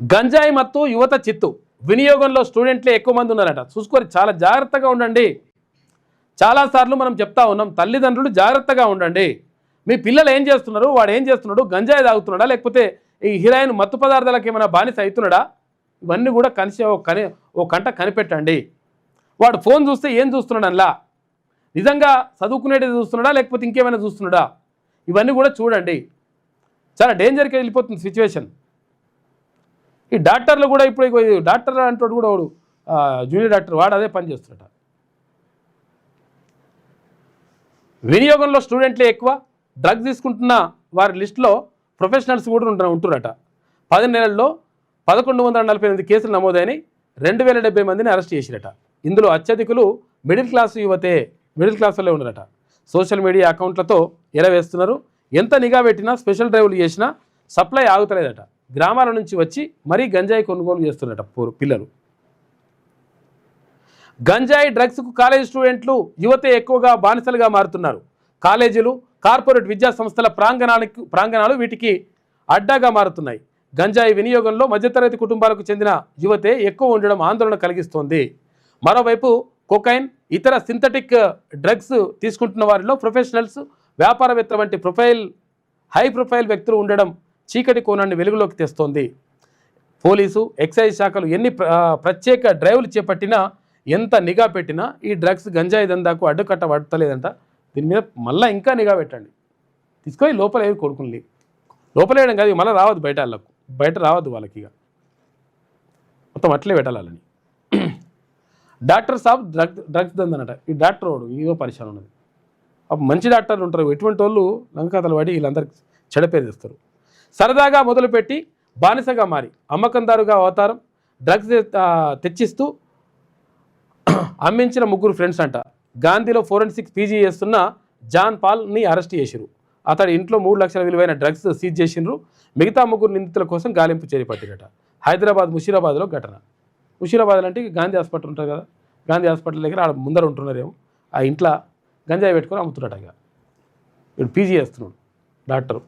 గంజాయి మత్తు యువత చిత్తు. వినియోగంలో స్టూడెంట్లే ఎక్కువ మంది ఉన్నారట. చూసుకొని చాలా జాగ్రత్తగా ఉండండి. చాలాసార్లు మనం చెప్తా ఉన్నాం తల్లిదండ్రులు జాగ్రత్తగా ఉండండి. మీ పిల్లలు ఏం చేస్తున్నారు? వాడు ఏం చేస్తున్నాడు? గంజాయి తాగుతున్నాడా? లేకపోతే ఈ హీరాయిన్ మత్తు పదార్థాలకు ఏమైనా బానిస అవుతున్నాడా? ఇవన్నీ కూడా కనిసి ఓ కని ఓ కంట కనిపెట్టండి. వాడు ఫోన్ చూస్తే ఏం చూస్తున్నాడు అలా నిజంగా చదువుకునేది చూస్తున్నాడా? లేకపోతే ఇంకేమైనా చూస్తున్నాడా? ఇవన్నీ కూడా చూడండి. చాలా డేంజర్కి వెళ్ళిపోతుంది సిచ్యువేషన్ ఈ డాక్టర్లు కూడా ఇప్పుడు డాక్టర్ అంటాడు కూడా వాడు. జూనియర్ డాక్టర్ వాడు అదే పని చేస్తున్నట వినియోగంలో స్టూడెంట్లే ఎక్కువ డ్రగ్స్ తీసుకుంటున్న వారి లిస్టులో ప్రొఫెషనల్స్ కూడా ఉంటున్న ఉంటున్నారట పది నెలల్లో పదకొండు వందల నలభై ఎనిమిది కేసులు నమోదని రెండు వేల డెబ్బై మందిని అరెస్ట్ చేసిరట. ఇందులో అత్యధికులు మిడిల్ క్లాస్ యువతే మిడిల్ క్లాస్లో ఉన్నారట. సోషల్ మీడియా అకౌంట్లతో ఎరవేస్తున్నారు ఎంత నిఘా పెట్టినా స్పెషల్ డ్రైవ్లు చేసినా సప్లై ఆగుతలేదట. గ్రామాల నుంచి వచ్చి మరీ గంజాయి కొనుగోలు చేస్తున్నట పిల్లలు. గంజాయి డ్రగ్స్కు కాలేజ్ స్టూడెంట్లు యువతే ఎక్కువగా బానిసలుగా మారుతున్నారు. కాలేజీలు కార్పొరేట్ విద్యా సంస్థల ప్రాంగణానికి ప్రాంగణాలు వీటికి అడ్డాగా మారుతున్నాయి. గంజాయి వినియోగంలో మధ్యతరగతి కుటుంబాలకు చెందిన యువతే ఎక్కువ ఉండడం ఆందోళన కలిగిస్తోంది. మరోవైపు కొకైన్ ఇతర సింథటిక్ డ్రగ్స్ తీసుకుంటున్న వారిలో ప్రొఫెషనల్స్ వ్యాపారవేత్త వంటి ప్రొఫైల్ హై ప్రొఫైల్ వ్యక్తులు ఉండడం చీకటి కోణాన్ని వెలుగులోకి తెస్తోంది. పోలీసు ఎక్సైజ్ శాఖలు ఎన్ని ప్రత్యేక డ్రైవ్లు చేపట్టినా ఎంత నిఘా పెట్టినా ఈ డ్రగ్స్ గంజాయి దందాకు అడ్డుకట్ట పడతలేదంట. దీని మీద మళ్ళీ ఇంకా నిఘా పెట్టండి. తీసుకొని లోపల ఏవి కొడుకుని లోపల వేయడం కాదు మళ్ళీ రావద్దు బయట వాళ్ళకు బయట రావద్దు వాళ్ళకి ఇక. మొత్తం అట్లే పెట్టాలని డాక్టర్ సాబ్ డ్రగ్ డ్రగ్స్ దందనట. ఈ డాక్టర్ వాడు ఇదో పరిశాన్ ఉన్నది. అప్పుడు మంచి డాక్టర్లు ఉంటారు. ఎటువంటి వాళ్ళు లంకథలు పడి వీళ్ళందరికీ చెడపేరు తెస్తారు. సరదాగా మొదలుపెట్టి బానిసగా మారి అమ్మకందారుగా అవతారం డ్రగ్స్ తెచ్చిస్తూ అమ్మించిన ముగ్గురు ఫ్రెండ్స్ అంట. గాంధీలో ఫోరెన్సిక్ పీజీ చేస్తున్న జాన్ పాల్ని అరెస్ట్ చేసిరు అతడి ఇంట్లో మూడు లక్షల విలువైన డ్రగ్స్ సీజ్ చేసిండ్రు మిగతా ముగ్గురు నిందితుల కోసం గాలింపు చేపట్టిరట హైదరాబాద్ ముషీరాబాద్లో ఘటన. ముషీరాబాద్ అంటే గాంధీ హాస్పిటల్ ఉంటుంది కదా. గాంధీ హాస్పిటల్ దగ్గర ఆడ ముందర ఉంటున్నారేమో. ఆ ఇంట్లో గంజాయి పెట్టుకొని అమ్ముతున్నాడు ఇక. వీడు పీజీ చేస్తున్నాడు. డాక్టర్.